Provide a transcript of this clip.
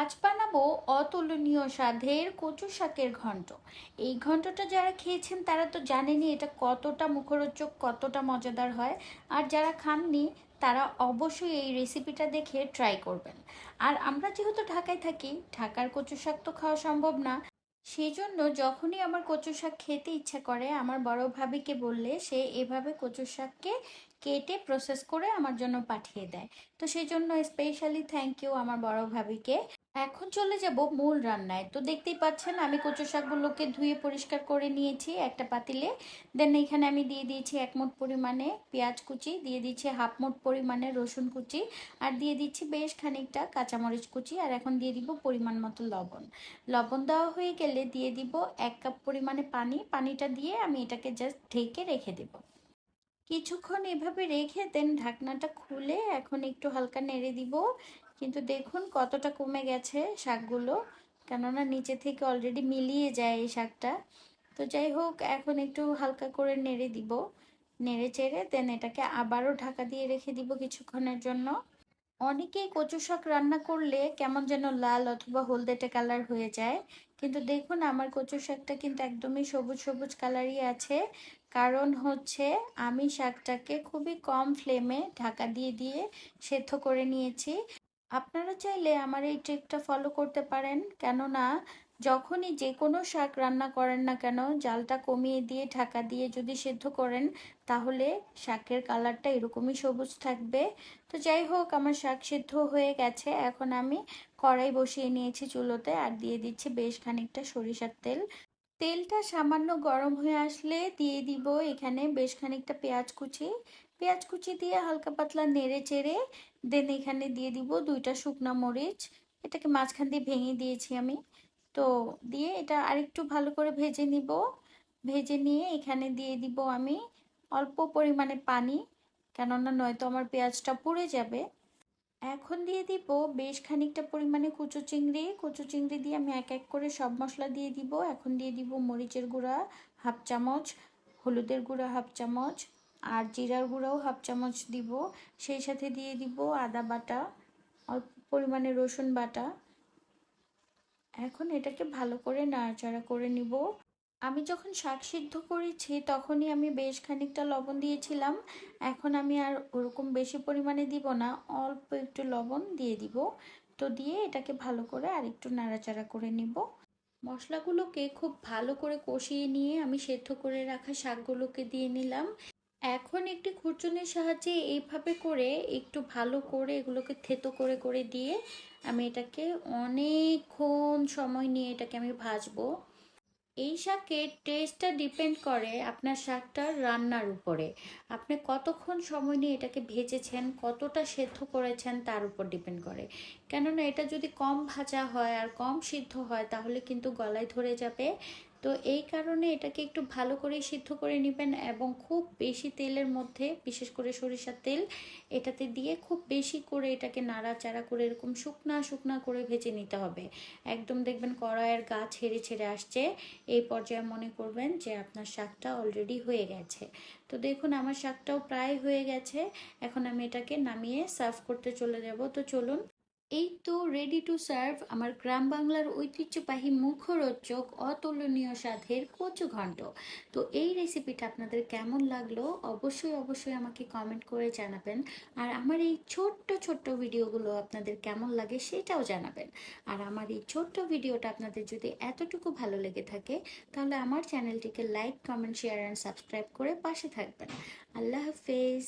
আজ বানাবো অতুলনীয় স্বাদের কচু শাকের ঘন্ট। এই ঘন্টটা যারা খেয়েছেন তারা তো জানেনই এটা কতটা মুখরোচক, কতটা মজাদার হয়। আর যারা খাননি, তারা অবশ্যই এই রেসিপিটা দেখে ট্রাই করবেন। আর আমরা যেহেতু ঢাকায় থাকি, ঢাকার কচু শাক তো খাওয়া সম্ভব না। সেই জন্য যখনই আমার কচু শাক খেতে ইচ্ছা করে, আমার বড় ভাবিকে বললে সে এভাবে কচু শাককে কেটে প্রসেস করে আমার জন্য পাঠিয়ে দেয়। তো সেই জন্য স্পেশালি থ্যাংক ইউ আমার বড় ভাবিকে। এখন চলে যাব মূল রান্নায়। তো দেখতেই পাচ্ছেন, আমি কচু শাকগুলোকে ধুয়ে পরিষ্কার করে নিয়েছি একটা পাতিলে। দেন এখানে আমি দিয়ে দিয়েছি এক মুঠ পরিমাণে পেঁয়াজ কুচি, দিয়ে দিচ্ছি হাফ মুঠ পরিমাণে রসুন কুচি, আর দিয়ে দিচ্ছি বেশ খানিকটা কাঁচামরিচ কুচি, আর এখন দিয়ে দিব পরিমাণ মতো লবণ। লবণ দেওয়া হয়ে গেলে দিয়ে দিব এক কাপ পরিমাণে পানি। পানিটা দিয়ে আমি এটাকে জাস্ট ঢেকে রেখে দেবো। কিছুক্ষণ এভাবে রেখে দেন ঢাকনাটা খুলে, এখন একটু হালকা নেড়ে দিব। কিন্তু দেখুন কতটা কমে গেছে শাকগুলো, কেননা নিচে থেকে অলরেডি মিলিয়ে যায় এই শাকটা। তো যাই হোক, এখন একটু হালকা করে নেড়ে দিব। নেড়ে চেড়ে দেন এটাকে আবারও ঢাকা দিয়ে রেখে দিব কিছুক্ষণের জন্য। অনেকেই কচু শাক রান্না করলে কেমন যেন লাল অথবা হলদেটে কালার হয়ে যায়। কিন্তু দেখুন আমার কচু শাকটা কিন্তু একদমই সবুজ সবুজ কালারই আছে। কারণ হচ্ছে আমি শাকটাকে খুবই কম ফ্লেমে ঢাকা দিয়ে দিয়ে সেদ্ধ করে নিয়েছি। আপনারা চাইলে আমার এই ট্রিকটা ফলো করতে পারেন। কেননা, যখনই যে কোনো শাক রান্না করেন না কেন, জালটা কমিয়ে দিয়ে, ঢাকা দিয়ে যদি সেদ্ধ করেন, তাহলে শাকের কালারটা এরকমই সবুজ থাকবে। তো যাই হোক, আমার শাক সেদ্ধ হয়ে গেছে। এখন আমি কড়াই বসিয়ে নিয়েছি চুলোতে আর দিয়ে দিচ্ছি বেশ খানিকটা সরিষার তেল। তেলটা সামান্য গরম হয়ে আসলে দিয়ে দিব এখানে বেশ খানিকটা পেঁয়াজ কুচি। পেঁয়াজ কুচি দিয়ে হালকা পাতলা নেড়ে চেড়ে দেন এখানে দিয়ে দিব দুইটা শুকনা মরিচ। এটাকে মাঝখান দিয়ে ভেঙে দিয়েছি আমি। তো দিয়ে এটা আরেকটু ভালো করে ভেজে নিব। ভেজে নিয়ে এখানে দিয়ে দিব আমি অল্প পরিমাণে পানি, কেননা নয়তো আমার পেঁয়াজটা পুড়ে যাবে। এখন দিয়ে দিব বেশ খানিকটা পরিমাণে কুচো চিংড়ি। কুচো চিংড়ি দিয়ে আমি এক এক করে সব মশলা দিয়ে দিব। এখন দিয়ে দিব মরিচের গুঁড়া হাফ চামচ, হলুদের গুঁড়া হাফ চামচ। আর জিরার গুঁড়াও হাফ চামচ দিব, সেই সাথে দিয়ে দিব আদা বাটা, অল্প পরিমাণে রসুন বাটা। এখন এটাকে ভালো করে নাড়াচাড়া করে নিব। আমি যখন শাক সিদ্ধ করেছি তখনই আমি বেশ খানিকটা লবণ দিয়েছিলাম। এখন আমি আর ওরকম বেশি পরিমাণে দিব না, অল্প একটু লবণ দিয়ে দিব। তো দিয়ে এটাকে ভালো করে আর একটু নাড়াচাড়া করে নিব। মশলাগুলোকে খুব ভালো করে কষিয়ে নিয়ে আমি সেদ্ধ করে রাখা শাকগুলোকে দিয়ে নিলাম। এখন একটি খুরচুনির সাহায্যে এইভাবে করে একটু ভালো করে এগুলোকে থেতো করে করে দিয়ে আমি এটাকে অনেকক্ষণ সময় নিয়ে এটাকে আমি ভাজবো। এই শাকের টেস্টটা ডিপেন্ড করে আপনার শাকটার রান্নার উপরে। আপনি কতক্ষণ সময় নিয়ে এটাকে ভেজেছেন, কতটা সেদ্ধ করেছেন তার উপর ডিপেন্ড করে। কেননা এটা যদি কম ভাজা হয় আর কম সিদ্ধ হয় তাহলে কিন্তু গলায় ধরে যাবে। তো এই কারণে এটাকে একটু ভালো করে সিদ্ধ করে নেবেন এবং খুব বেশি তেলের মধ্যে, বিশেষ করে সরিষার তেল, এটাতে দিয়ে খুব বেশি করে এটাকে নাড়াচাড়া করে এরকম শুকনা শুকনা করে ভেজে নিতে হবে। একদম দেখবেন কড়াইয়ের গা ছেড়ে ছেড়ে আসছে। এই পর্যায়ে মনে করবেন যে আপনার শাকটা অলরেডি হয়ে গেছে। তো দেখুন, আমার শাকটাও প্রায় হয়ে গেছে। এখন আমি এটাকে নামিয়ে সার্ভ করতে চলে যাব। তো চলুন এই তো রেডি টু সার্ভ আমার গ্রাম বাংলার ঐতিহ্যবাহী মুখরোচক, অতুলনীয় স্বাদের কচু ঘন্ট তো এই রেসিপিটা আপনাদের কেমন লাগল? অবশ্যই অবশ্যই আমাকে কমেন্ট করে জানাবেন। আর আমার এই ছোট্ট ছোট্ট ভিডিওগুলো আপনাদের কেমন লাগে সেটাও জানাবেন। আর আমার এই ছোট্ট ভিডিওটা আপনাদের যদি এতটুকু ভালো লেগে থাকে, তাহলে আমার চ্যানেলটিকে like comment share and subscribe করে পাশে থাকবেন। আল্লাহ হাফেজ।